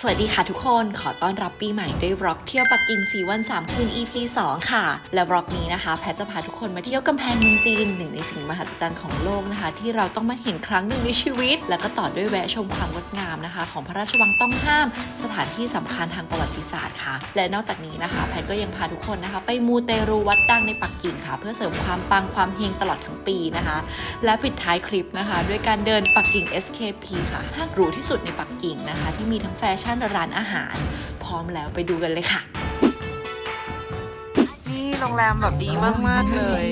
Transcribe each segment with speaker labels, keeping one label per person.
Speaker 1: สวัสดีค่ะทุกคน ขอต้อนรับปีใหม่ด้วยวล็อกเที่ยวปักกิ่ง4วัน3คืน EP 2 ค่ะ และวล็อกนี้นะคะ แพทจะพาทุกคนมาเที่ยวกำแพงเมืองจีนหนึ่งในสิ่งมหัศจรรย์ของโลกนะคะ ที่เราต้องมาเห็นครั้งหนึ่งในชีวิต แล้วก็ต่อด้วยแวะชมความงดงามนะคะ ของพระราชวังต้องห้าม สถานที่สำคัญทางประวัติศาสตร์ค่ะ และนอกจากนี้นะคะ แพทก็ยังพาทุกคนนะคะ ไปมูเตรูวัดดังในปักกิ่งค่ะ เพื่อเสริมความปังความเฮงตลอดทั้งปีนะคะ และปิดท้ายคลิปนะคะ ด้วยการเดินปักกิ่ง SKP ค่ะห้างหรูที่สุดในปักกิ่งนะคะ ที่มีทั้งแฟชั่นร้านอาหาร พร้อมแล้วไปดูกันเลยค่ะ
Speaker 2: นี่โรงแรมแบบดีมาก ๆ เลย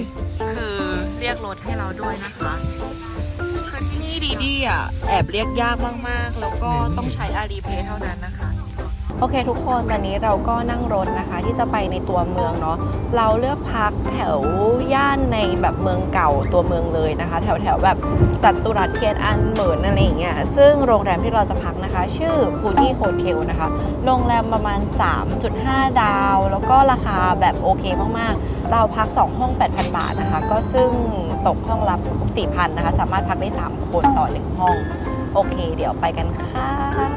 Speaker 2: คือเรียกรถให้เราด้วยนะคะ คือที่นี่ดีๆอะ แอบเรียกยากมาก ๆ แล้วก็ต้องใช้อารีเพย์เท่านั้นนะคะ
Speaker 3: โอเคทุกคนตอนนี้เราก็นั่งรถนะคะ ที่จะไปในตัวเมืองเนาะเราเลือกพักแถวย่านในแบบเมืองเก่าตัวเมืองเลยนะคะ แถวแถวแบบจัตุรัสเทียนอันเหมินอะไรอย่างเงี้ยซึ่งโรงแรมที่เราจะพักนะคะ ชื่อฟูดี้โฮเทลนะคะ โรงแรมประมาณ 3.5 ดาว แล้วก็ราคาแบบโอเคมากๆ เราพัก 2 ห้อง 8,000 บาทนะคะ ก็ซึ่งตกห้องละ4,000นะคะ สามารถพักได้ 3 คนต่อ 1 ห้อง โอเค เดี๋ยวไปกันค่ะ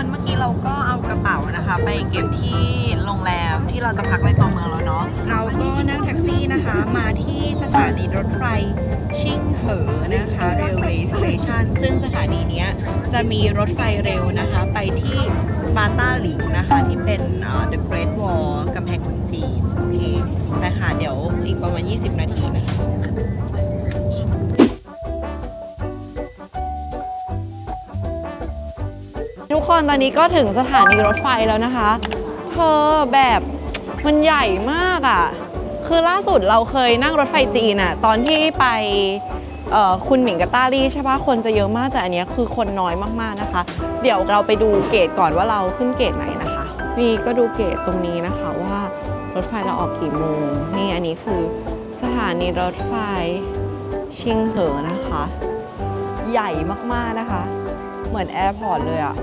Speaker 2: คนเมื่อกี้เราก็เอากระเป๋านะคะ ไปเก็บที่โรงแรมที่เราจะพักในตัวเมืองแล้วเนาะเราก็นั่งแท็กซี่นะคะ มาที่สถานีรถไฟชิงเหอนะคะ Railway Station ซึ่งสถานีนี้จะมีรถไฟเร็วนะคะ ไปที่มาต้าหลิงนะคะ ที่เป็น The Great Wall กำแพงเมืองจีน โอเคแต่ค่ะเดี๋ยวอีกประมาณ 20 นาทีนะคะ
Speaker 3: คนตอนนี้ก็ถึงสถานีรถไฟแล้วนะคะ เธอแบบมันใหญ่มากอะ่ะ คือล่าสุดเราเคยนั่งรถไฟจีนอะ่ะตอนที่ไปคุณหมิงกับต้าลี่ใช่ปะคนจะเยอะมากแต่อันนี้คือคนน้อยมากๆนะคะ เดี๋ยวเราไปดูเกตก่อนว่าเราขึ้นเกตไหนนะคะ นี่ก็ดูเกตตรงนี้นะคะว่ารถไฟเราออกกี่โมงนี่อันนี้คือสถานีรถไฟชิงเหอนะคะ ใหญ่มากๆนะคะ เหมือนแอร์พอร์ตเลยอะ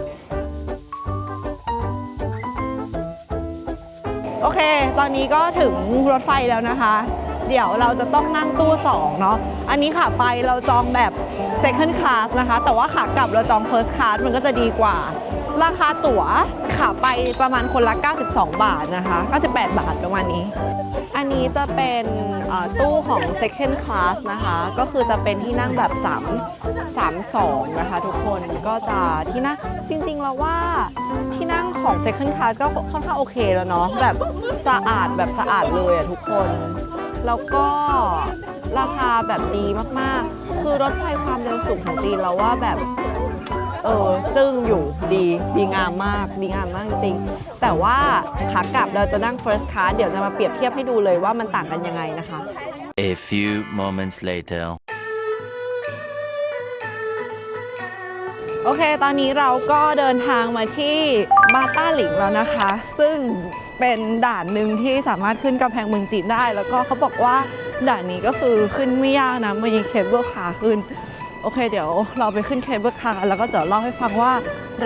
Speaker 3: โอเค ตอนนี้ก็ถึงรถไฟแล้วนะคะ เดี๋ยวเราจะต้องนั่งตู้2เนาะ อันนี้ค่ะไปเราจองแบบ second class นะคะ แต่ว่าขากลับเราจอง first class มันก็จะดีกว่า ราคาตั๋วขาไปประมาณคนละ 92 บาทนะคะ 98 บาทประมาณนี้ อันนี้จะเป็นตู้ของ second class นะคะ ก็คือจะเป็นที่นั่งแบบ 3 3 2 นะคะทุกคนก็จะที่นั่งจริงๆแล้วว่าที่นั่งของ second class ก็ค่อนข้างโอเคแล้วเนาะแบบสะอาดแบบสะอาดเลยอะทุกคน แล้วก็ราคาแบบดีมากๆ คือรถไฟความเร็วสูงของจีนเราว่าแบบ เออซึ่งอยู่ดีดีงามมากดีงามมากจริงๆแต่ว่าขากลับเราจะนั่ง first class เดี๋ยวจะมาเปรียบเทียบให้ดูเลยว่ามันต่างกันยังไงนะคะ
Speaker 4: A few moments later.
Speaker 3: โอเค ตอนนี้เราก็เดินทางมาที่บาต้าหลิงแล้วนะคะ ซึ่งเป็นด่านหนึ่งที่สามารถขึ้นกำแพงเมืองจีนได้ แล้วก็เขาบอกว่าด่านนี้ก็คือขึ้นไม่ยากนะมีเคเบิลคาร์ขึ้น โอเคเดี๋ยวเราไปขึ้นเคเบิลคาร์แล้วก็จะเล่าให้ฟังว่า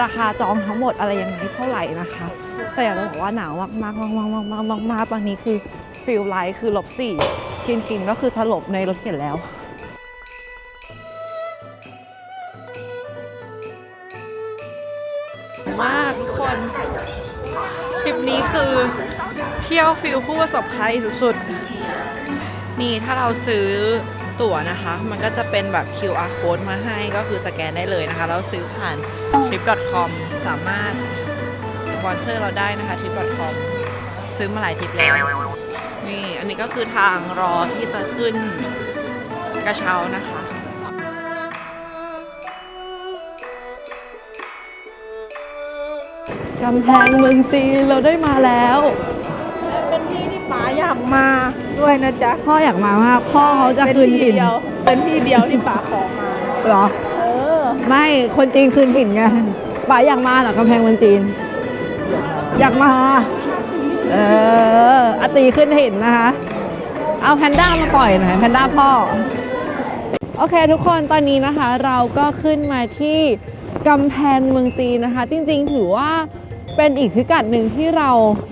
Speaker 3: ราคาจองทั้งหมดอะไรยังไงเท่าไหร่นะคะ แต่อยากจะบอกว่าหนาวมากมากมากมากมากมากมาตอนนี้คือฟิลไลท์คือลบสี่คินคินก็คือสลบในรถเข็นแล้ว
Speaker 2: มากทุกคนทริปนี้คือเที่ยวฟิลคู่ประสบภัยสุดๆ นี่ถ้าเราซื้อ ตั๋วนะคะ มันก็จะเป็นแบบ QR code มาให้ก็คือสแกนได้เลยนะคะเราซื้อผ่าน trip.com สามารถสปอนเซอร์เราได้นะคะ trip.com ซื้อมาหลายทริปแล้ว นี่ อันนี้ก็คือทางรอที่จะขึ้นกระเช้านะคะ
Speaker 3: กำแพงเมืองจีนเราได้มาแล้ว เป็นที่ที่ป๋าอยากมา ด้วยนะจ๊ะพ่ออยากมามากพ่อเขาจะคืนถิ่น
Speaker 5: เป็นที่เดียวที่ป๋าขอมา
Speaker 3: เหรอ
Speaker 5: เออ
Speaker 3: ไม่คนจีนคืนถิ่นไงป๋าอยากมาเหรอกำแพงเมืองจีน อยากมา เอออาตีขึ้นถิ่นนะคะ เอาแพนด้ามาปล่อยหน่อยแพนด้าพ่อ โอเคทุกคนตอนนี้นะคะ เราก็ขึ้นมาที่กำแพงเมืองจีนนะคะ จริงๆ ถือว่า เป็นอีกพิกัดหนึ่งที่เรา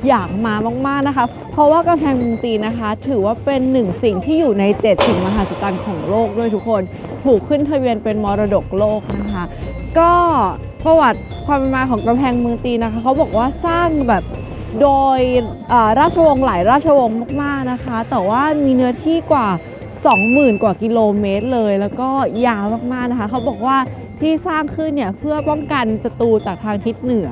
Speaker 3: อยากมามากๆนะคะ เพราะว่ากำแพงเมืองจีนนะคะ ถือว่าเป็นหนึ่งสิ่งที่อยู่ในเจ็ดสิ่งมหัศจรรย์ของโลกด้วยทุกคน ถูกขึ้นทะเบียนเป็นมรดกโลกนะคะ ก็ประวัติความเป็นมาของกำแพงเมืองจีนนะคะเขาบอกว่าสร้างแบบโดยราชวงศ์หลายราชวงศ์มากๆนะคะ แต่ว่ามีเนื้อที่กว่า 20,000 กว่ากิโลเมตรเลย แล้วก็ยาวมากๆนะคะ เขาบอกว่าที่สร้างขึ้นเนี่ยเพื่อป้องกันศัตรูจากทางทิศเหนือ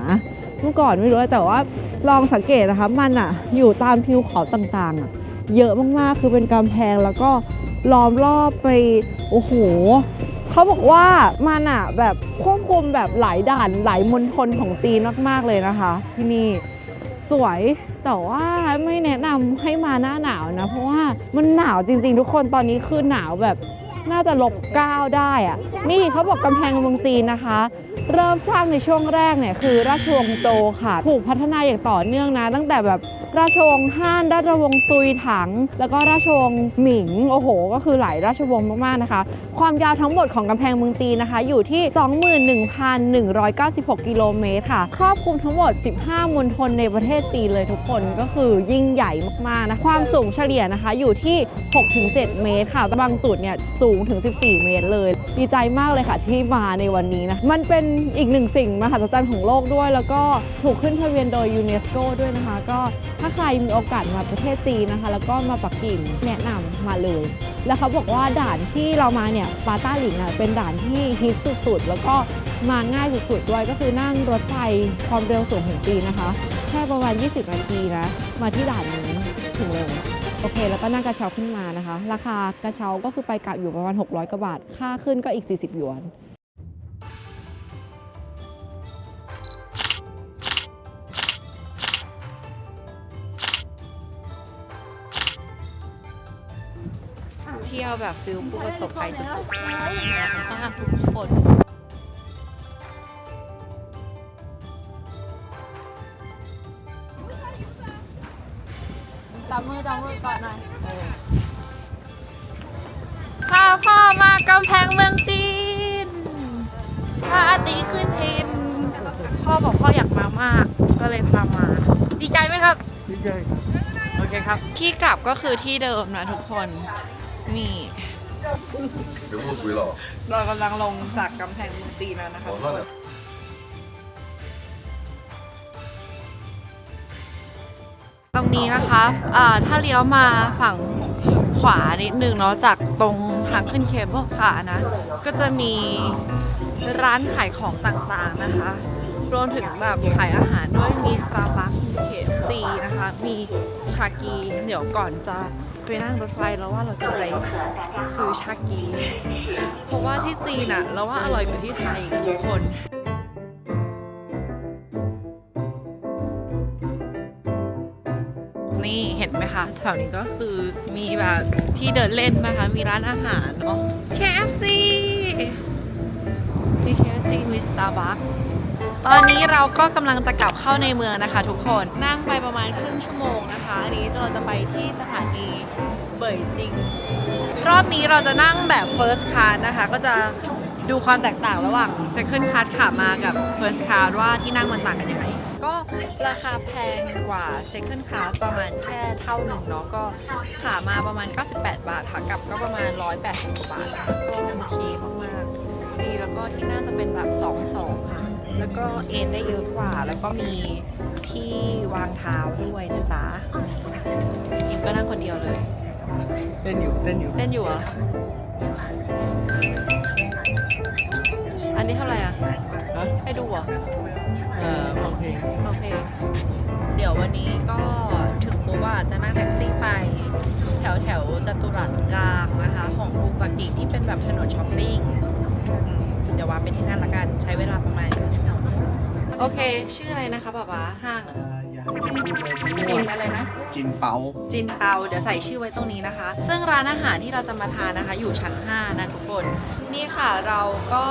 Speaker 3: เมื่อก่อนไม่รู้เลยแต่ว่าลองสังเกตนะคะ มันอะอยู่ตามทิวเขาต่างๆอะเยอะมากๆคือเป็นกำแพงแล้วก็ล้อมรอบไปโอ้โหเขาบอกว่ามันอะแบบควบคุมแบบหลายด่านหลายมณฑลของจีนมากๆเลยนะคะ ที่นี่สวยแต่ว่าไม่แนะนำให้มาหน้าหนาวนะ เพราะว่ามันหนาวจริง ๆ ทุกคนตอนนี้คือหนาวแบบน่าจะลบเก้าได้อะนี่เขาบอกกำแพงเมืองจีนนะคะ เริ่มสร้างในช่วงแรกเนี่ยคือราชวงศ์โจค่ะ ถูกพัฒนาอย่างต่อเนื่องนะ ตั้งแต่แบบ ราชวงศ์ฮั่นราชวงศ์ซุยถัง แล้วก็ราชวงศ์หมิง โอ้โห ก็คือหลายราชวงศ์มากๆนะคะ ความยาวทั้งหมดของกำแพงเมืองจีนนะคะ อยู่ที่ 21,196 กิโลเมตรค่ะ ครอบคลุมทั้งหมด 15มณฑลในประเทศจีนเลยทุกคนก็คือยิ่งใหญ่มากๆนะความสูงเฉลี่ยนะคะอยู่ที่ 6-7 เมตรค่ะ บางจุดเนี่ยสูงถึง 14 เมตรเลย ดีใจมากเลยค่ะที่มาในวันนี้นะ มันเป็นอีกหนึ่งสิ่งมหัศจรรย์ของโลกด้วย แล้วก็ถูกขึ้นทะเบียนโดยยูเนสโกด้วยนะคะก็ถ้าใครมีโอกาสมาประเทศจีนนะคะ แล้วก็มาปักกิ่งแนะนำมาเลย แล้วเขาบอกว่าด่านที่เรามาเนี่ยปาต้าหลิงอะเป็นด่านที่ฮิตสุดๆ แล้วก็มาง่ายสุดๆด้วยก็คือนั่งรถไฟความเร็วสูงของจีนนะคะแค่ประมาณ 20 นาทีนะมาที่ด่านนี้ถึงเลยโอเค แล้วก็นั่งกระเช้าขึ้นมานะคะ ราคากระเช้าก็คือไปกลับอยู่ประมาณ 600กว่าบาท ค่าขึ้นก็อีก 40 หยวน
Speaker 2: ที่ยวแบบฟิลผู้ประสบภัยสุดๆมากทุกคน
Speaker 3: จับมือจับมือก่อนหน่อย
Speaker 2: พาพ่อมากำแพงเมืองจีนพาอาตีขึ้นเทรนพ่อบอกพ่ออยากมามาก ก็เลยพามา ดีใจไหมครับ ดีใจโอเคครับ ที่กลับก็คือที่เดิมนะทุกคน นี่
Speaker 6: เดี๋ยวพูดคุยหรอ
Speaker 2: เรากำลังลงจากกำแพงเมืองจีนแล้วนะคะตรงนี้นะคะะถ้าเลี้ยวมาฝั่งขวานิดนึงเนาะจากตรงทางขึ้นเคเบิลคาร์นะ ก็จะมีร้านขายของต่างๆนะคะ รวมถึงแบบขายอาหารด้วยมี Starbucks มี KFC นะคะ มีชากี เดี๋ยวก่อนจะ ไปนั่งรถไฟแล้วว่าเราจะไปซื้อชากีเพราะว่าที่จีนอะเราว่าอร่อยกว่าที่ไทยอีกทุกคนนี่เห็นไหมคะแถวนี้ก็คือมีแบบที่เดินเล่นนะคะ มีร้านอาหารเนาะ KFC มี KFC มี Starbucks ตอนนี้เราก็กำลังจะกลับเข้าในเมืองนะคะ ทุกคนนั่งไปประมาณครึ่งชั่วโมงนะคะ อันนี้เราจะไปที่สถานีเบยจิง รอบนี้เราจะนั่งแบบ first class นะคะ ก็จะดูความแตกต่างระหว่าง second class ขามากับ first class ว่าที่นั่งมันต่างกันยังไง ก็ราคาแพงกว่า second class ประมาณแค่เท่าหนึ่งเนาะก็ขามาประมาณ 98 บาทค่ะกลับก็ประมาณ 180กว่าบาทนะคะก็โอเคมากๆดีแล้วก็ที่นั่งจะเป็นแบบ 2-2ค่ะ แล้วก็เอนได้เยอะกว่า แล้วก็มีที่วางเท้าด้วยนะจ๊ะอินก็นั่งคนเดียวเลย
Speaker 7: เต้นอยู่เต้นอยู่
Speaker 2: เต้นอยู่เหรอ อันนี้เท่าไหร่อะ
Speaker 7: ฮะ
Speaker 2: ให้ดูเหรอ
Speaker 7: เอ่อฟังเพลง
Speaker 2: โอเค เดี๋ยววันนี้ก็ถึงปุ๊บว่าจะนั่งแท็กซี่ไป แถวแถวๆจัตุรัสกลางนะคะ ของกรุงปักกิ่งที่เป็นแบบถนนช้อปปิ้งอืมเดี๋ยววางไปที่นั่นละกัน ใช้เวลาประมาณหนึ่งชั่วโมง โอเค ชื่ออะไรนะคะป๊าป๊าห้างอะ
Speaker 7: อย่า
Speaker 2: จินอะไรนะ
Speaker 7: จินเปา
Speaker 2: จินเตาเดี๋ยวใส่ชื่อไว้ตรงนี้นะคะ ซึ่งร้านอาหารที่เราจะมาทานนะคะ อยู่ชั้น 5 นะทุกคน นี่ค่ะเราก็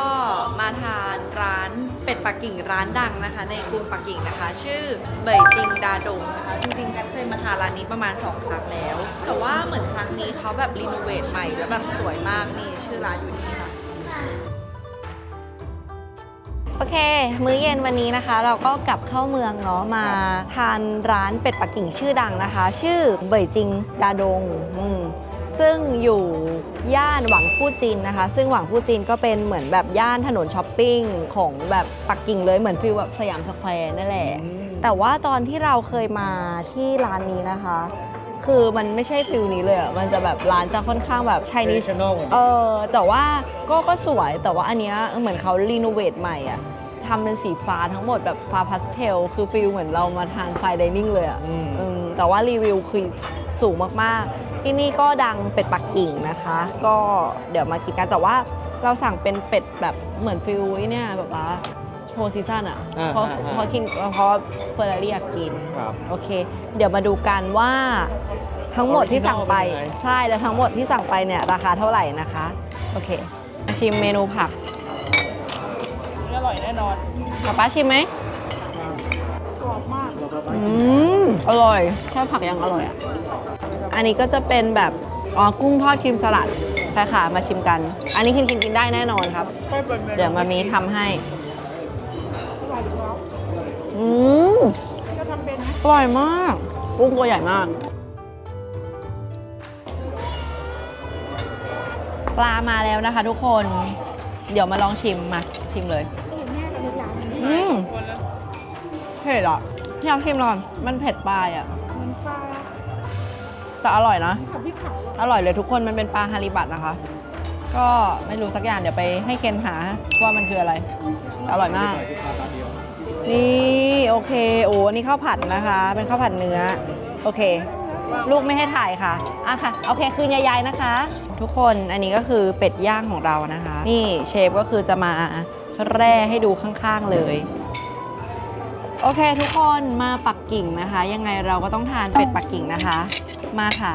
Speaker 2: มาทานร้านเป็ดปักกิ่งร้านดังนะคะ ในกรุงปักกิ่งนะคะ ชื่อเบยจิงดาดงนะคะจริงๆกันเคยมาทานร้านนี้ประมาณ 2 ครั้งแล้ว แต่ว่าเหมือนครั้งนี้เขาแบบรีโนเวทใหม่แล้วแบบสวยมากนี่ชื่อร้านอยู่นี่ค่ะ
Speaker 3: โอเค มื้อเย็นวันนี้นะคะ เราก็กลับเข้าเมืองเนาะมาทานร้านเป็ดปักกิ่งชื่อดังนะคะ ชื่อเบยจิงดาดงอืมซึ่งอยู่ย่านหวังฟู่จินนะคะ ซึ่งหวังฟู่จินก็เป็นเหมือนแบบย่านถนนช้อปปิ้งของแบบปักกิ่งเลยเหมือนฟิลแบบสยามสแควร์นั่นแหละ แต่ว่าตอนที่เราเคยมาที่ร้านนี้นะคะ คือมันไม่ใช่ฟิลนี้เลยอะมันจะแบบร้านจะค่อนข้างแบบชายนิช
Speaker 7: Traditional เหมือนกัน
Speaker 3: เออแต่ว่าก็ก็สวยแต่ว่าอันเนี้ยเหมือนเขารีโนเวทใหม่อะทำเป็นสีฟ้าทั้งหมดแบบฟ้าพาสเทลคือฟิลเหมือนเรามาทานไฟดิเนิ่งเลยอะ
Speaker 7: อืม
Speaker 3: อืมแต่ว่ารีวิวคือสูงมากๆ ที่นี่ก็ดังเป็ดปักกิ่งนะคะ ก็เดี๋ยวมากินกันแต่ว่าเราสั่งเป็นเป็ดแบบเหมือนฟิลไอ้เนี่ยแบบว่า โชว์ซีซั่นอะ
Speaker 7: อ่า
Speaker 3: เพราะ
Speaker 7: อ่าอ่า
Speaker 3: เพราะกินเพราะเฟอร์รารี่อยากกิน
Speaker 7: ครับ
Speaker 3: โอเค เดี๋ยวมาดูกันว่าทั้งหมดที่สั่งไป
Speaker 7: Original เป็นยังไง
Speaker 3: ใช่แล้วทั้งหมดที่สั่งไปเนี่ยราคาเท่าไหร่นะคะ โอเคมาชิมเมนูผัก
Speaker 5: อร่อยแน่นอน
Speaker 3: ป๊าป๊าชิมไหม
Speaker 5: กรอบมาก
Speaker 3: อืมอร่อยแค่ผักยังอร่อยอะ อันนี้ก็จะเป็นแบบอ๋อกุ้งทอดครีมสลัดไปค่ะมาชิมกัน อันนี้กินกินกินได้แน่นอนครับ
Speaker 5: ไม่เป็นเมนู
Speaker 3: เดี๋ยวมามีทำให้
Speaker 5: อื
Speaker 3: ม
Speaker 5: ก็ทำเป็นนะ
Speaker 3: อร่อยมากกุ้งตัวใหญ่มาก ปลามาแล้วนะคะทุกคน เดี๋ยวมาลองชิมมา ชิมเลย
Speaker 5: เห็นแม่กับทุกอย่าง
Speaker 3: อืม
Speaker 5: คนละ
Speaker 3: เผ็ดอะพี่เอาชิมหน่อยมันเผ็ดปลายอะ
Speaker 5: มันปลา
Speaker 3: แต่อร่อยนะ
Speaker 5: กับพริกเผา
Speaker 3: อร่อยเลยทุกคนมันเป็นปลาฮาริบัตนะคะ ก็ไม่รู้สักอย่างเดี๋ยวไปให้เคนหาว่ามันคืออะไรแต่อร่อยมาก นี่โอเคโอ้อันนี่ข้าวผัดนะคะ เป็นข้าวผัดเนื้อ โอเค ลูกไม่ให้ถ่ายค่ะอะค่ะโอเคคืนยายๆนะคะ ทุกคนอันนี้ก็คือเป็ดย่างของเรานะคะ นี่เชฟก็คือจะมาแร่ให้ดูข้างๆเลย โอเคทุกคนมาปักกิ่งนะคะ ยังไงเราก็ต้องทานเป็ดปักกิ่งนะคะ มาค่ะ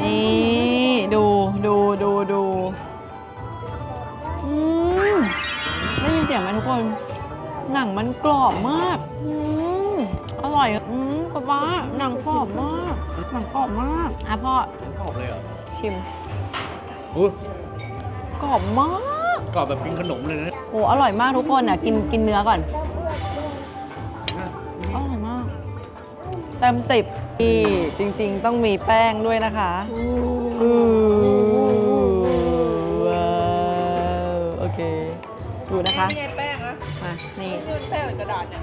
Speaker 3: นี่ดูดูดูดูอืมได้ยินเสียงไหมทุกคน หนังมันกรอบมาก อืมอร่อยอะอืมป๊าป๊าหนังกรอบมาก หนังกรอบมากอะพ่อ ก
Speaker 7: รอบเลยเหรอ
Speaker 3: ชิม
Speaker 7: อู้
Speaker 3: กรอบมาก
Speaker 7: กรอบแบบกินขนมเลยนะ
Speaker 3: โอ้อร่อยมากทุกคนอะ กินกินเนื้อก่อน อร่อยมากเต็มสิบนี่จริง ๆ ต้องมีแป้งด้วยนะคะอือว้าวโอเค ดูนะคะ
Speaker 5: นี่ไงแป้ง นะ
Speaker 3: มานี่
Speaker 5: คือแป้งหรือกระดาษเนี่ย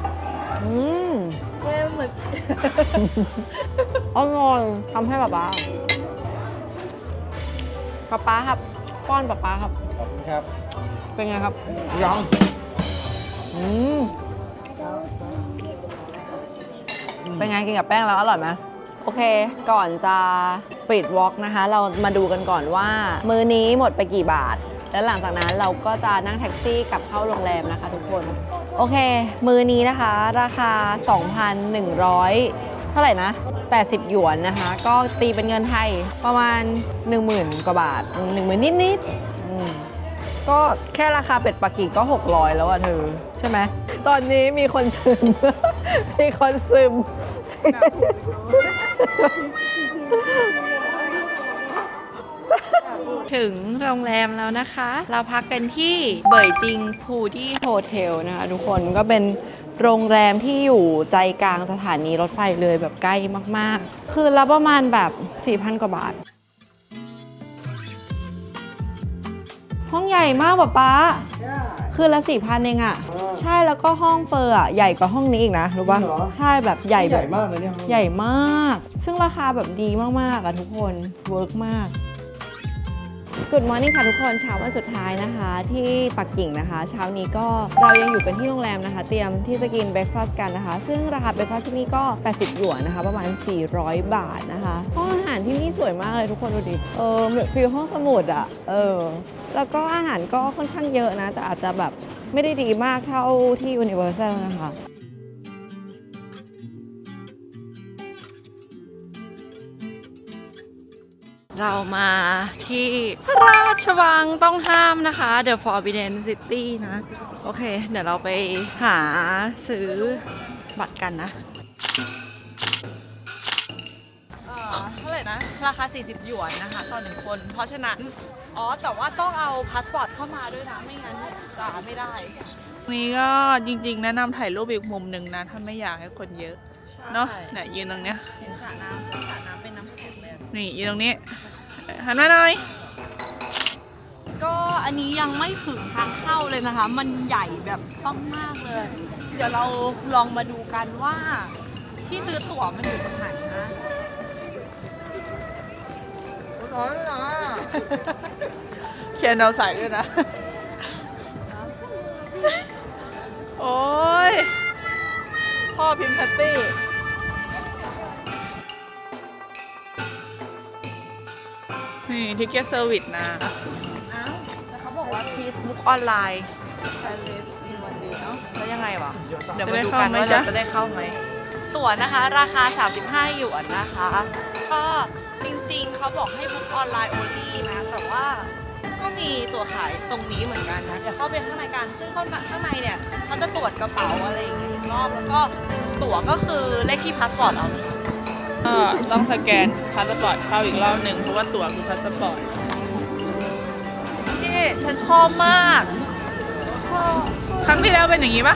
Speaker 3: อืม
Speaker 5: แป้งเหมือน
Speaker 3: อร่อยทำให้ป๊าป๊าป๊าป๊าครับ ป้อนป๊าป๊าครับ
Speaker 7: ขอบคุณครับ
Speaker 3: เป็นไงครับยังอืมเป็นไงกินกับแป้งแล้วอร่อยไหมโอเค ก่อนจะปิดวอล์กนะคะ เรามาดูกันก่อนว่า มื้อนี้หมดไปกี่บาท แล้วหลังจากนั้นเราก็จะนั่งแท็กซี่กลับเข้าโรงแรมนะคะทุกคน โอเค มือนี้นะคะ ราคา 2,100 เท่าไหร่นะ 80 หยวนนะคะ ก็ตีเป็นเงินไทยประมาณ 10,000 กว่าบาท 10,000 นิดๆก็แค่ราคาเป็ดปักกิ่งก็ 600 แล้วอะเธอ ใช่ไหม ตอนนี้มีคนซึม มีคนซึม ถึงโรงแรมแล้วนะคะ เราพักกันที่เบยจิงพูดี้โฮเทลนะคะทุกคนก็เป็นโรงแรมที่อยู่ใจกลางสถานีรถไฟเลยแบบใกล้มากๆ คืนละประมาณแบบ 4,000 กว่าบาท ห้องใหญ่มากป๊าป๊าคืนละสี่พันเองอะใช่แล้วก็ห้องเฟอร์อะใหญ่กว่าห้องนี้อีกนะ รู้ป่ะ
Speaker 7: เหรอ
Speaker 3: ใช่แบบใหญ่
Speaker 7: ให
Speaker 3: แบ
Speaker 7: ญ่
Speaker 3: บ
Speaker 7: มากเลยเนี่ย
Speaker 3: ใหญ่มาก ซึ่งราคาแบบดีมากๆอะทุกคนเวิร์กมาก Good morning ค่ะทุกคนเช้าวันสุดท้ายนะคะ ที่ปักกิ่งนะคะ เช้านี้ก็เรายังอยู่กันที่โรงแรมนะคะ เตรียมที่จะกินเบรคฟาสต์กันนะคะ ซึ่งราคาเบรคฟาสต์ที่นี่ก็ 80 หยวนนะคะ ประมาณ 400 บาทนะคะห้องอาหารที่นี่สวยมากเลยทุกคนดูดิเออเหมือนฟิลห้องสมุดอะเออแล้วก็อาหารก็ค่อนข้างเยอะนะแต่อาจจะแบบไม่ได้ดีมากเท่าที่ Universal นะคะ เรามาที่พระราชวังต้องห้ามนะคะ The Forbidden City นะ โอเค เดี๋ยวเราไปหาซื้อบัตรกันนะเอ่อเท่าไหร่นะ ราคา 40 หยวนนะคะต่อหนึ่งคน เพราะฉะนั้น อ๋อ แต่ว่าต้องเอาพาสปอร์ตเข้ามาด้วยนะ ไม่งั้นจะไม่ได้
Speaker 5: นี่ก็จริงๆ แนะนำถ่ายรูปอีกมุมหนึ่งนะ ถ้าไม่อยากให้คนเยอะเนาะเนี่ยยืนตรงเนี้ย
Speaker 3: เห็นสระน้ำสระน้ำเป็นน้ำแข็งเลย
Speaker 5: นี่ยืนตรงนี้ หันมาหน่อย
Speaker 3: ก็อันนี้ยังไม่ถึงทางเข้าเลยนะคะ มันใหญ่แบบต้องมากเลย เดี๋ยวเราลองมาดูกันว่า ที่ซื้อตั๋วมันอยู่ตรงไหนนะ
Speaker 5: เขียนเราใส่ด้วยนะ โอ้ยพ่อพิมพ์แพตตี้ นี่ทิกเก็ตเซอร์วิสนะ
Speaker 2: อ้าวแต่เขาบอกว่า please book ออนไลน์แล้วยังไงวะ เดี๋ยวมาดูกันว่า
Speaker 5: จะได้เข้าไหมจ๊ะ
Speaker 2: เราจะได้เข้าไหม ตั๋วนะคะ ราคา 35 หยวนนะคะ ก็จริงๆ เขาบอกให้บุ๊กออนไลน์โอลีนะ แต่ว่าก็มีตั๋วขายตรงนี้เหมือนกันนะ เดี๋ยวเข้าไปข้างในกัน ซึ่งข้างในข้างในเนี่ยเขาจะตรวจกระเป๋าอะไรอย่างเงี้ยอีกรอบ แล้วก็ตั๋วก็คือเลขที่พาสปอร์ตเราเลย
Speaker 5: ก็ต้องสแกนพาสปอร์ตเข้าอีกรอบหนึ่งเพราะว่าตั๋วคือพาสปอร์ต
Speaker 2: นี่ฉันชอบมากชอบ
Speaker 5: ครั้งที่แล้วเป็นอย่างนี้ปะ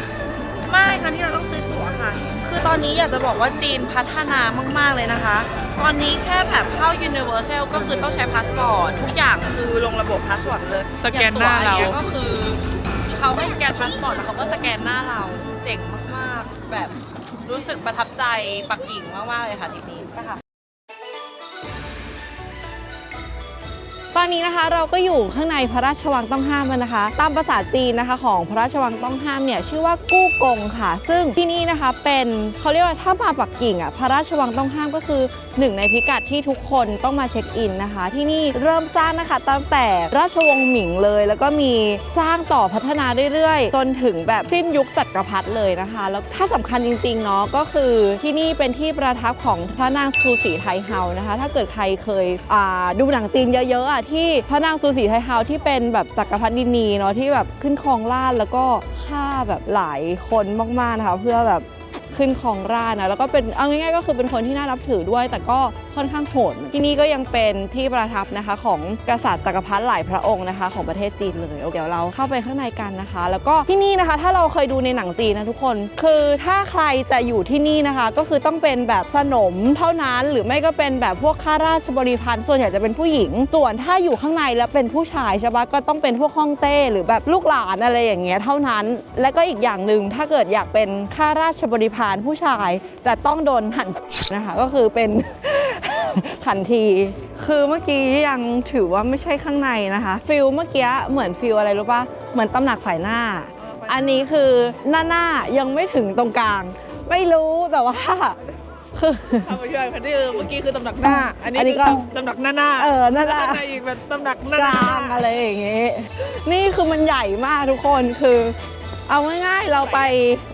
Speaker 2: ไม่ครั้งที่เราต้องซื้อตั๋วค่ะ คือตอนนี้อยากจะบอกว่าจีนพัฒนามาก ๆ เลยนะคะ ตอนนี้แค่แบบเข้า Universal ก็คือต้องใช้พาสปอร์ตทุกอย่างคือลงระบบพาสปอร์ตเลย
Speaker 5: สแกนหน้าเรา
Speaker 2: อย่งตั๋วอันนี้ยก็คือเขาให้สแกนพาสปอร์ตแล้วเขาก็สแกนหน้าเราเจ๋งมาก ๆ แบบรู้สึกประทับใจปักกิ่งมาก ๆ เลยค่ะทีนี้ นะคะ
Speaker 3: ตอนนี้นะคะเราก็อยู่ข้างในพระราชวังต้องห้ามนะคะ ตามภาษาจีนนะคะของพระราชวังต้องห้ามเนี่ยชื่อว่ากู้กงค่ะ ซึ่งที่นี่นะคะเป็นเขาเรียกว่าถ้ามาปักกิ่งอะพระราชวังต้องห้ามก็คือหนึ่งในพิกัดที่ทุกคนต้องมาเช็คอินนะคะ ที่นี่เริ่มสร้างนะคะตั้งแต่ราชวงศ์หมิงเลย แล้วก็มีสร้างต่อพัฒนาเรื่อยๆ จนถึงแบบสิ้นยุคจักรพรรดิเลยนะคะ แล้วถ้าสำคัญจริงๆเนาะก็คือที่นี่เป็นที่ประทับของพระนางซูสีไทเฮานะคะ ถ้าเกิดใครเคยดูหนังจีนเยอะๆอะที่พระนางซูสีไทเฮาที่เป็นแบบจักรพรรดินีเนาะที่แบบขึ้นครองราชแล้วก็ฆ่าแบบหลายคนมากๆนะคะเพื่อแบบ ขึ้นครองราชนะแล้วก็เป็นเอาง่ายๆ ก็คือเป็นคนที่น่านับถือด้วย แต่ก็ค่อนข้างโหดที่นี่ก็ยังเป็นที่ประทับนะคะ ของกษัตริย์จักรพรรดิหลายพระองค์นะคะ ของประเทศจีนเลยโอเคเดี๋ยวเราเข้าไปข้างในกันนะคะ แล้วก็ที่นี่นะคะ ถ้าเราเคยดูในหนังจีนนะทุกคน คือถ้าใครจะอยู่ที่นี่นะคะ ก็คือต้องเป็นแบบสนมเท่านั้น หรือไม่ก็เป็นแบบพวกข้าราชบริพารส่วนใหญ่จะเป็นผู้หญิง ส่วนถ้าอยู่ข้างในแล้วเป็นผู้ชายใช่ปะก็ต้องเป็นพวกฮ่องเต้หรือแบบลูกหลานอะไรอย่างเงี้ยเท่านั้น และก็อีกอย่างหนึ่งถ้าเกิดอยากเป็นข้าราชบริพารผู้ชายจะต้องโดนหั่นนะคะ ก็คือเป็น ขันที คือเมื่อกี้ยังถือว่าไม่ใช่ข้างในนะคะ ฟิลเมื่อกี้เหมือนฟิลอะไรรู้ปะเหมือนตำหนักฝ่ายหน้า อันนี้คือหน้าหน้ายังไม่ถึงตรงกลาง ไม่รู้แต่ว่าคือ
Speaker 5: ทำมาช่วยพันที่เมื่อกี้คือตำหนักหน้า อันนี้
Speaker 3: อันนี้
Speaker 5: คือ
Speaker 3: ก็
Speaker 5: ตำหนักหน้าหน้า
Speaker 3: เออหน้าหน้า
Speaker 5: แล้วข้งในอีกเป็นตำหนักหน้ากหน้า
Speaker 3: ลางอะไรอย่างเงี้ยนี่คือมันใหญ่มากทุกคนคือ เอาง่ายๆเราไป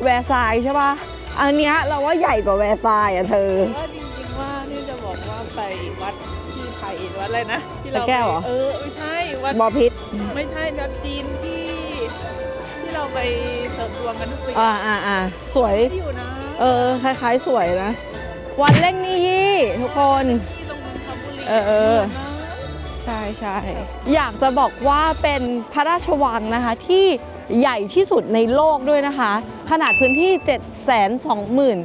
Speaker 3: แวร์ซายน์ใช่ปะ อันเนี้ยเราว่าใหญ่กว่าแวร์ซายน์อะเธอ
Speaker 5: ว่าจริงๆว่านี่จะบอกว่าไปวัดที่ไทยวัดอะไรนะที่เรา
Speaker 3: พระแก้วเหรอ
Speaker 5: เออไม่ใช่วัด
Speaker 3: บอพิษ
Speaker 5: ไม่ใช่วัดจีนที่ที่เราไปเสริมดวงกันทุกปี
Speaker 3: อ่าอ่าอ่าสวย
Speaker 5: ที่อยู่นะ
Speaker 3: เออ คล้ายๆสวยนะ วันเล่งนี่ยี่ทุกคน
Speaker 5: ที่ตรงนนทบุรี
Speaker 3: เออเออ
Speaker 5: นะ
Speaker 3: ใช่ใช่อยากจะบอกว่าเป็นพระราชวังนะคะที่ ใหญ่ที่สุดในโลกด้วยนะคะ ขนาดพื้นที่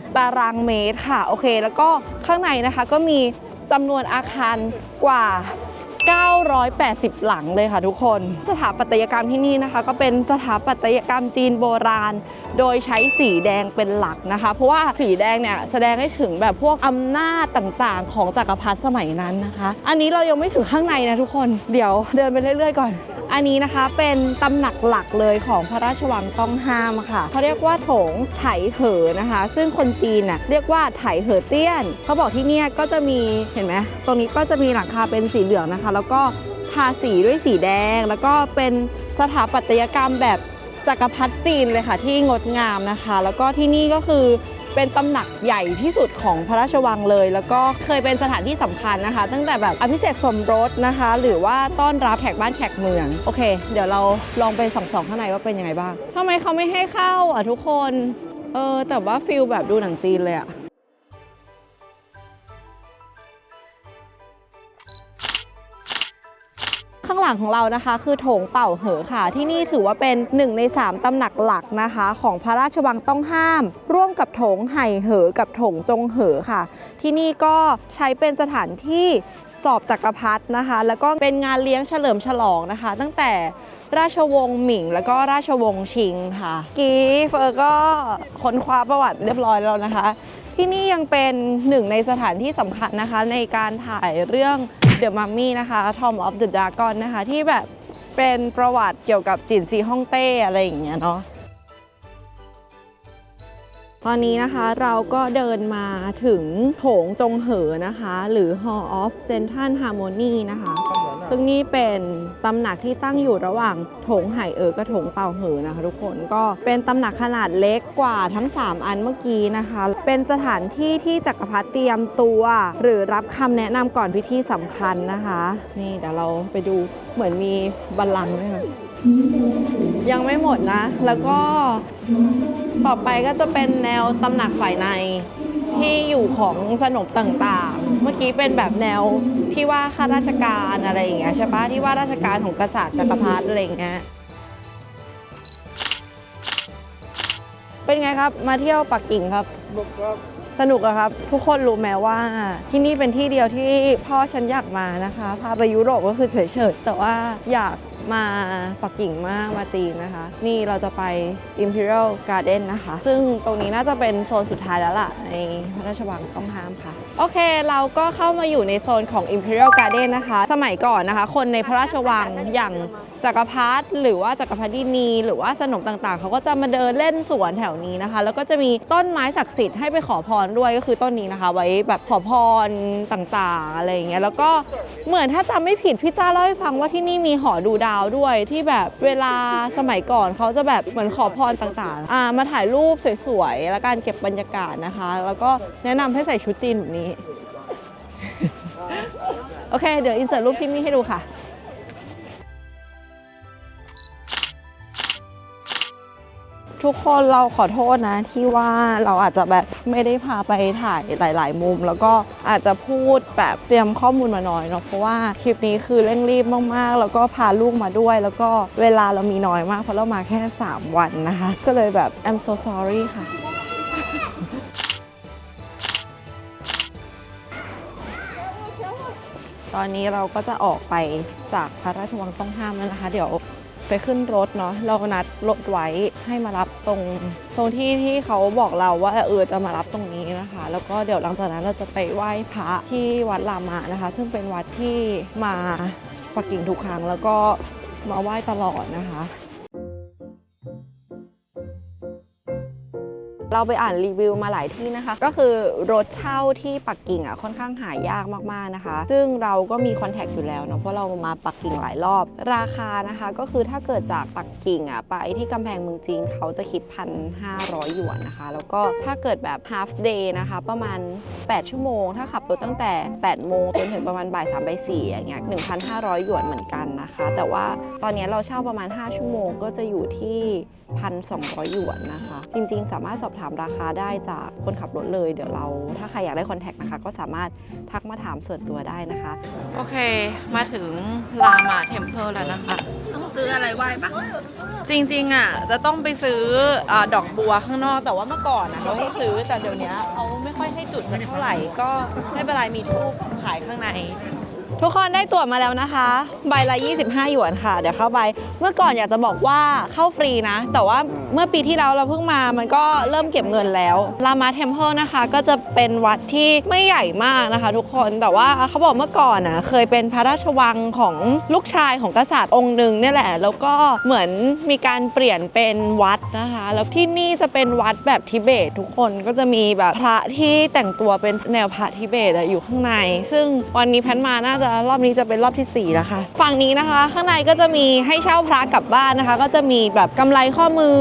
Speaker 3: 720,000 ตารางเมตรค่ะ โอเค แล้วก็ข้างในนะคะก็มีจำนวนอาคารกว่า 980 หลังเลยค่ะทุกคน สถาปัตยกรรมที่นี่นะคะ ก็เป็นสถาปัตยกรรมจีนโบราณ โดยใช้สีแดงเป็นหลักนะคะ เพราะว่าสีแดงเนี่ยแสดงให้ถึงแบบพวกอำนาจต่างๆ ของจักรพรรดิสมัยนั้นนะคะ อันนี้เรายังไม่ถึงข้างในนะทุกคน เดี๋ยวเดินไปเรื่อยๆก่อน อันนี้นะคะเป็นตำหนักหลักเลยของพระราชวังต้องห้ามค่ะเขาเรียกว่าโถงไถเหอนะคะ ซึ่งคนจีนน่ะเรียกว่าไถเหอเตี้ยนเขาบอกที่เนี่ยก็จะมีเห็นไหมตรงนี้ก็จะมีหลังคาเป็นสีเหลืองนะคะ แล้วก็ทาสีด้วยสีแดง แล้วก็เป็นสถาปัตยกรรมแบบจักรพรรดิจีนเลยค่ะที่งดงามนะคะ แล้วก็ที่นี่ก็คือ เป็นตำหนักใหญ่ที่สุดของพระราชวังเลย แล้วก็เคยเป็นสถานที่สำคัญนะคะ ตั้งแต่แบบอภิเษกสมรสนะคะ หรือว่าต้อนรับแขกบ้านแขกเมือง โอเค เดี๋ยวเราลองไปส่องๆข้างในว่าเป็นยังไงบ้างทำไมเขาไม่ให้เข้าอะทุกคน เออแต่ว่าฟิลแบบดูหนังจีนเลยอะ ข้างหลังของเรานะคะ คือโถงเป่าเหอค่ะ ที่นี่ถือว่าเป็นหนึ่งใน 3ตำหนักหลักนะคะ ของพระราชวังต้องห้าม ร่วมกับโถงไห่เหอกับโถงจงเหอค่ะ ที่นี่ก็ใช้เป็นสถานที่สอบจักรพรรดินะคะ แล้วก็เป็นงานเลี้ยงเฉลิมฉลองนะคะ ตั้งแต่ราชวงศ์หมิง แล้วก็ราชวงศ์ชิงค่ะ กีเฟอร์ก็ค้นคว้าประวัติเรียบร้อยแล้วนะคะ ที่นี่ยังเป็นหนึ่งในสถานที่สำคัญนะคะ ในการถ่ายเรื่อง The Mummy นะคะ Tomb of the Dragon นะคะ ที่แบบเป็นประวัติเกี่ยวกับจินซีฮ่องเต้อะไรอย่างเงี้ยเนาะ ตอนนี้นะคะเราก็เดินมาถึงโถงจงเหอนะคะ หรือ Hall of Central Harmony นะคะ ซึ่งนี่เป็นตำหนักที่ตั้งอยู่ระหว่างโถงไหเอ๋อกับโถงเป่าเหอนะคะ ทุกคนก็เป็นตำหนักขนาดเล็กกว่าทั้ง 3 อันเมื่อกี้นะคะ เป็นสถานที่ที่จักรพรรดิเตรียมตัว หรือรับคำแนะนำก่อนพิธีสำคัญนะคะ นี่เดี๋ยวเราไปดูเหมือนมีบัลลังก์ด้วยค่ะ ยังไม่หมดนะ แล้วก็ต่อไปก็จะเป็นแนวตำหนักฝ่ายในที่อยู่ของสนมต่างๆ เมื่อกี้เป็นแบบแนวที่ว่าข้าราชการอะไรอย่างเงี้ยใช่ปะที่ว่าราชการของกษัตริย์จักรพรรดิอะไรอย่างเงี้ย เป็นไงครับ มาเที่ยวปักกิ่งครับ สนุกอะครับ ทุกคนรู้ไหมว่า ที่นี่เป็นที่เดียวที่พ่อฉันอยากมานะคะ พาไปยุโรปก็คือเฉยๆ แต่ว่าอยาก มาปักกิ่งมากมาจีนนะคะ นี่เราจะไป Imperial Garden นะคะ ซึ่งตรงนี้น่าจะเป็นโซนสุดท้ายแล้วล่ะ ในพระราชวังต้องห้ามค่ะ โอเค เราก็เข้ามาอยู่ในโซนของ Imperial Garden นะคะ สมัยก่อนนะคะ คนในพระราชวังอย่าง จักรพรรดิหรือว่าจักรพรรดินี หรือว่าสนมต่างๆ เขาก็จะมาเดินเล่นสวนแถวนี้นะคะ แล้วก็จะมีต้นไม้ศักดิ์สิทธิ์ให้ไปขอพรด้วยก็คือต้นนี้นะคะ ไว้แบบขอพรต่างๆอะไรอย่างเงี้ยแล้วก็เหมือนถ้าจำไม่ผิดพี่จ้าเล่าให้ฟังว่าที่นี่มีหอดูดาวด้วยที่แบบเวลาสมัยก่อนเขาจะแบบเหมือนขอพรต่างๆอ่ามาถ่ายรูปสวยๆแล้วการเก็บบรรยากาศนะคะ แล้วก็แนะนำให้ใส่ชุดจีนแบบนี้ โอเค เดี๋ยวอินเสิร์ตรูปที่นี่ให้ดูค่ะ ทุกคนเราขอโทษนะที่ว่าเราอาจจะแบบไม่ได้พาไปถ่ายหลาย ๆ มุม แล้วก็อาจจะพูดแบบเตรียมข้อมูลมาน้อยเนาะเพราะว่าคลิปนี้คือเร่งรีบมาก ๆ แล้วก็พาลูกมาด้วย แล้วก็เวลาเรามีน้อยมาก เพราะเรามาแค่ 3 วันนะคะ ก็เลยแบบ I'm so sorry ค่ะ ตอนนี้เราก็จะออกไปจากพระราชวังต้องห้ามแล้วนะคะ เดี๋ยว ไปขึ้นรถเนาะเรานัดรถไว้ให้มารับตรงตรงที่ที่เขาบอกเราว่าเออจะมารับตรงนี้นะคะ แล้วก็เดี๋ยวหลังจากนั้นเราจะไปไหว้พระที่วัดรามานะคะ ซึ่งเป็นวัดที่มาปักกิ่งทุกครั้งแล้วก็มาไหว้ตลอดนะคะ เราไปอ่านรีวิวมาหลายที่นะคะ ก็คือรถเช่าที่ปักกิ่งอะค่อนข้างหายากมากๆนะคะ ซึ่งเราก็มีคอนแทคอยู่แล้วเนาะเพราะเรามาปักกิ่งหลายรอบ ราคานะคะก็คือถ้าเกิดจากปักกิ่งอะไปที่กำแพงเมืองจีนเขาจะคิดพันห้าร้อยหยวนนะคะ แล้วก็ถ้าเกิดแบบ half day นะคะ ประมาณ 8 ชั่วโมง ถ้าขับรถตั้งแต่ 8 โมงจนถึงประมาณบ่าย3บ่าย4อย่างเงี้ย1,500 หยวนเหมือนกันนะคะ แต่ว่าตอนนี้เราเช่าประมาณ 5 ชั่วโมงก็จะอยู่ที่ 1,200 หยวนนะคะ จริงๆ สามารถสอบถามราคาได้จากคนขับรถเลย เดี๋ยวเราถ้าใครอยากได้คอนแทคนะคะ ก็สามารถทักมาถามส่วนตัวได้นะคะ
Speaker 2: โอเค มาถึงลามาเทมเพลแล้วนะคะ
Speaker 5: ต้องซื้ออะไรไหว้ปะ
Speaker 2: จริงๆอะจะต้องไปซื้ออาดอกบัวข้างนอกแต่ว่าเมื่อก่อนนะเขาให้ซื้อแต่เดี๋ยวนี้เขาไม่ค่อยให้จุดสักเท่าไหร่ ก็ไม่เป็นไรมีทูบขายข้างใน
Speaker 3: ทุกคนได้ตั๋วมาแล้วนะคะ ใบละ 25 หยวนค่ะ เดี๋ยวเข้าไป เมื่อก่อนอยากจะบอกว่าเข้าฟรีนะ แต่ว่าเมื่อปีที่แล้วเราเพิ่งมา มันก็เริ่มเก็บเงินแล้วรามาเทมเพลนะคะ ก็จะเป็นวัดที่ไม่ใหญ่มากนะคะ ทุกคน แต่ว่าเขาบอกเมื่อก่อนนะเคยเป็นพระราชวังของลูกชายของกษัตริย์องค์หนึ่งเนี่ยแหละ แล้วก็เหมือนมีการเปลี่ยนเป็นวัดนะคะ แล้วที่นี่จะเป็นวัดแบบทิเบต ทุกคนก็จะมีแบบพระที่แต่งตัวเป็นแนวพระทิเบตอยู่ข้างใน ซึ่งวันนี้แพทมาน่าจะรอบนี้จะเป็นรอบที่ 4 แล้วค่ะ ฝั่งนี้นะคะ ข้างในก็จะมีให้เช่าพระกลับบ้านนะคะ ก็จะมีแบบกำไรข้อมือ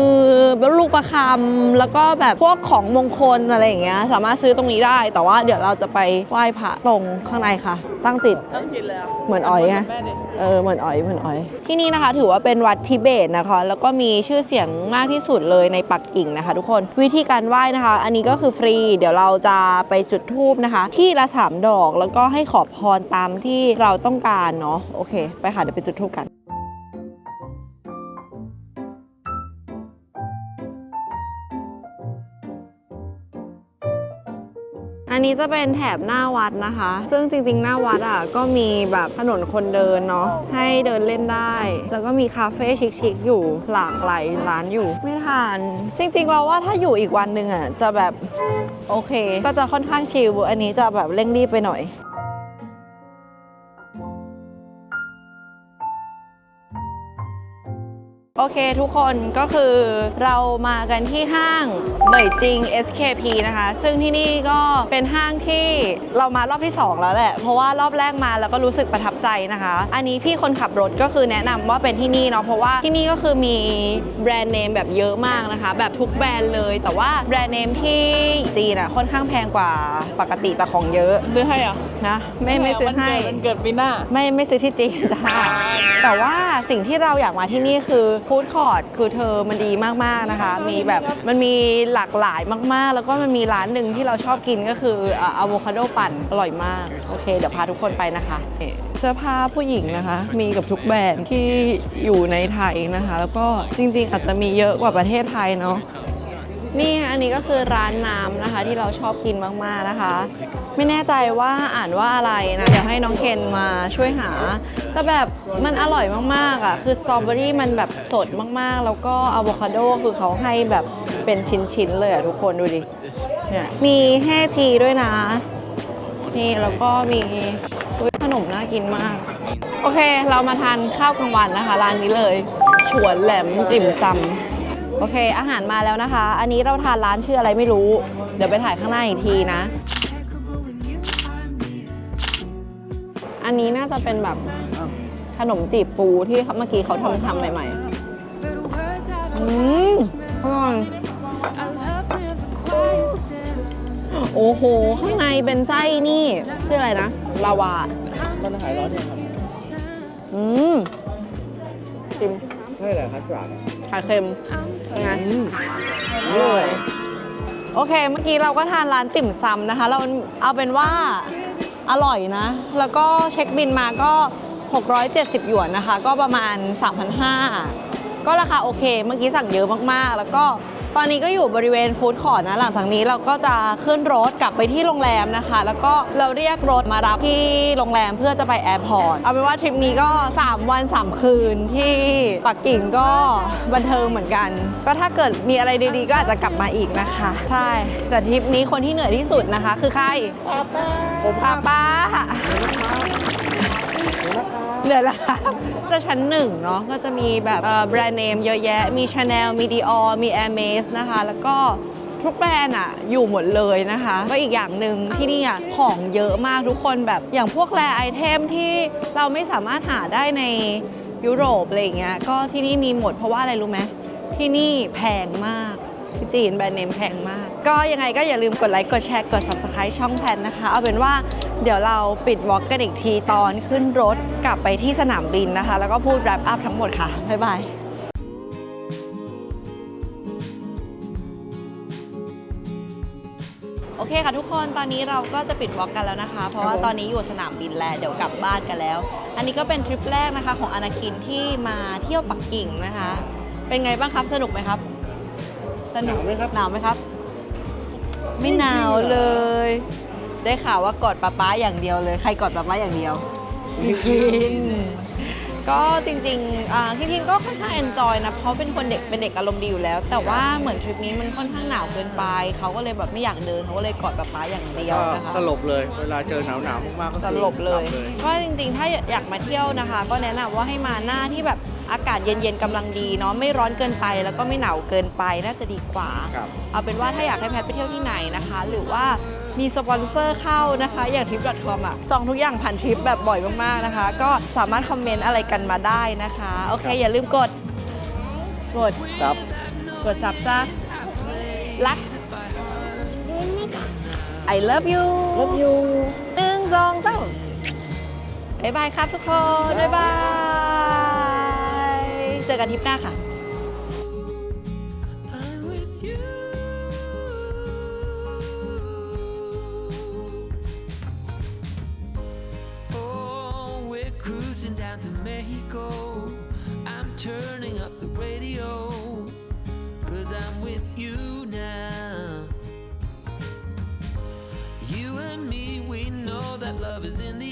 Speaker 3: ลูกประคำแล้วก็แบบพวกของมงคลอะไรอย่างเงี้ยสามารถซื้อตรงนี้ได้ แต่ว่าเดี๋ยวเราจะไปไหว้พระตรงข้างในค่ะ ตั้งจิต
Speaker 5: ต้องกินแล้ว
Speaker 3: เหมือนอ๋อยไงเออเหมือนอ๋อยเหมือนอ๋อย ที่นี่นะคะถือว่าเป็นวัดทิเบตนะคะ แล้วก็มีชื่อเสียงมากที่สุดเลยในปักกิ่งนะคะ ทุกคนวิธีการไหว้นะคะ อันนี้ก็คือฟรี เดี๋ยวเราจะไปจุดธูปนะคะ ที่ละสามดอกแล้วก็ให้ขอพรตามที่เราต้องการเนาะโอเค ไปค่ะเดี๋ยวไปจุดธูปกัน อันนี้จะเป็นแถบหน้าวัดนะคะ ซึ่งจริงๆ หน้าวัดอะก็มีแบบถนนคนเดินเนาะให้เดินเล่นได้ แล้วก็มีคาเฟ่ชิคๆอยู่หลากหลายร้านอยู่ไม่ทาน จริงๆ เราว่าถ้าอยู่อีกวันหนึ่งอะจะแบบโอเค ก็จะค่อนข้างชิลอันนี้จะแบบเร่งรีบไปหน่อย โอเคทุกคนก็คือเรามากันที่ห้างเบยจิง SKP นะคะ ซึ่งที่นี่ก็เป็นห้างที่เรามารอบที่ 2 แล้วแหละ เพราะว่ารอบแรกมาแล้วก็รู้สึกประทับใจนะคะ อันนี้พี่คนขับรถก็คือแนะนำว่าเป็นที่นี่เนาะเพราะว่าที่นี่ก็คือมีแบรนด์เนมแบบเยอะมากนะคะ แบบทุกแบรนด์เลย แต่ว่าแบรนด์เนมที่จีนอะค่อนข้างแพงกว่าปกติแต่ของเยอะ
Speaker 5: ซื้อให้เหรอ
Speaker 3: นะไม่ไม่ซื้อให้
Speaker 5: มันเกิดปีหน้า
Speaker 3: ไม่ไม่ซื้อที่จีนจ้าแต่ว่าสิ่งที่เราอยากมาที่นี่คือฟู้ดคอร์ทคือเธอมันดีมากๆนะคะ มีแบบมันมีหลากหลายมากๆ แล้วก็มันมีร้านหนึ่งที่เราชอบกินก็คืออะโวคาโดปั่นอร่อยมาก โอเค เดี๋ยวพาทุกคนไปนะคะนี่เสื้อผ้าผู้หญิงนะคะ มีกับทุกแบรนด์ที่อยู่ในไทยนะคะ แล้วก็จริงๆ อาจจะมีเยอะกว่าประเทศไทยเนาะ นี่อันนี้ก็คือร้านน้ำนะคะ ที่เราชอบกินมากๆนะคะ ไม่แน่ใจว่าอ่านว่าอะไรนะเดี๋ยวให้น้องเคนมาช่วยหาแต่แบบมันอร่อยมากๆอะคือสตรอเบอรี่มันแบบสดมากๆ แล้วก็อะโวคาโดคือเขาให้แบบเป็นชิ้นๆเลยอะทุกคนดูดิเนี่ยมีแห้ทีด้วยนะ นี่แล้วก็มีขนมน่ากินมาก โอเค เรามาทานข้าวกลางวันนะคะ ร้านนี้เลย ฉวนแหลมติ่มซำ โอเค อาหารมาแล้วนะคะ อันนี้เราทานร้านชื่ออะไรไม่รู้ เดี๋ยวไปถ่ายข้างหน้าอีกทีนะ อันนี้น่าจะเป็นแบบขนมจีบปูที่เมื่อกี้เขาทำทำใหม่ๆ อืมอร่อยโอ้โห ข้างในเป็นไส้นี่ ชื่ออะไรนะลาวา
Speaker 7: มันหายร้อนเนี่ยครับ
Speaker 3: อืม จิม
Speaker 7: ไม่แหละครับกราด
Speaker 3: ไข่เค็มเป็นไงอร่อยโอเค เมื่อกี้เราก็ทานร้านติ่มซำนะคะ เราเอาเป็นว่าอร่อยนะ แล้วก็เช็คบินมาก็ 670 หยวนนะคะ ก็ประมาณ 3,500 ก็ราคาโอเค เมื่อกี้สั่งเยอะมากๆ แล้วก็ ตอนนี้ก็อยู่บริเวณฟู้ดคอร์ทนะ หลังจากนี้เราก็จะขึ้นรถกลับไปที่โรงแรมนะคะ แล้วก็เราเรียกรถมารับที่โรงแรมเพื่อจะไปแอร์พอร์ต เอาเป็นว่าทริปนี้ก็ 3 วัน 3 คืนที่ปักกิ่งก็บันเทิงเหมือนกัน ก็ถ้าเกิดมีอะไรดีๆ ก็อาจจะกลับมาอีกนะคะ ใช่ แต่ทริปนี้คนที่เหนื่อยที่สุดนะคะ คือใครป้าป้าผมป้าป้า เดี๋ยวละครับจะชั้นหนึ่งเนาะก็จะมีแบบแบรนด์เนมเยอะแยะ มี Chanel มี Dior มี Hermes นะคะ แล้วก็ทุกแบรนด์อะอยู่หมดเลยนะคะ ก็อีกอย่างหนึ่งที่นี่อะของเยอะมากทุกคนแบบอย่างพวกแรไอเทมที่เราไม่สามารถหาได้ในยุโรปอะไรอย่างเงี้ยก็ที่นี่มีหมดเพราะว่าอะไรรู้ไหมที่นี่แพงมากที่จีนแบรนด์เนมแพงมาก ก็ยังไงก็อย่าลืมกดไลค์กดแชร์กด subscribe ช่องแพนนะคะ เอาเป็นว่า เดี๋ยวเราปิดวอล์กกันอีกทีตอนขึ้นรถกลับไปที่สนามบินนะคะ แล้วก็พูด wrap up ทั้งหมดค่ะ บ๊ายบายโอเคค่ะทุกคนตอนนี้เราก็จะปิดวอล์กกันแล้วนะคะ เพราะว่าตอนนี้อยู่สนามบินแล้วเดี๋ยวกลับบ้านกันแล้ว อันนี้ก็เป็นทริปแรกนะคะของอนาคินที่มาเที่ยวปักกิ่งนะคะ เป็นไงบ้างครับสนุกไหมครับ สนุก
Speaker 7: หนาวไหมครับ
Speaker 3: หนาวไหมครับ ไม่หนาวเลย ได้ข่าวว่ากอดป๊าป๊าอย่างเดียวเลย ใครกอดป๊าป๊าอย่างเดียวกินก็จริงๆอ่าจริงๆก็ค่อนข้างเอนจอยนะ เพราะเป็นคนเด็กเป็นเด็กอารมณ์ดีอยู่แล้ว แต่ว่าเหมือนทริปนี้มันค่อนข้างหนาวเกินไป เขาก็เลยแบบไม่อยากเดินเขาก็เลยกอดป๊าป๊าอย่างเดียวนะคะ
Speaker 7: สลบเลย เวลาเจอหนาวหนาวๆมากๆก็
Speaker 3: ส
Speaker 7: คือ
Speaker 3: ลบเลย
Speaker 7: หบ
Speaker 3: ก็จริงๆ ถ้าอยากมาเที่ยวนะคะ ก็แนะนำว่าให้มาหน้าที่แบบ อากาศเย็นๆกำลังดีเนาะไม่ร้อนเกินไปแล้วก็ไม่หนาวเกินไปน่าจะดีกว่า
Speaker 7: ครับ
Speaker 3: เอาเป็นว่าถ้าอยากให้แพทไปเที่ยวที่ไหนนะคะ หรือว่ามีสปอนเซอร์เข้านะคะ อย่างทริป .com อะจองทุกอย่างผ่านทริปแบบบ่อยมากๆนะคะ ก็สามารถคอมเมนต์อะไรกันมาได้นะคะ โอเค อย่าลืมกด กด
Speaker 7: ซับ
Speaker 3: กดซับจ้ารัก I love you love you หนึ่งสองสามบ๊ายบายครับทุกคน บ๊ายบาย เจอกันทริปหน้าค่ะ
Speaker 8: Oh, we're cruising down to Mexico. I'm turning up the radio. Cause I'm with you now. You love is in the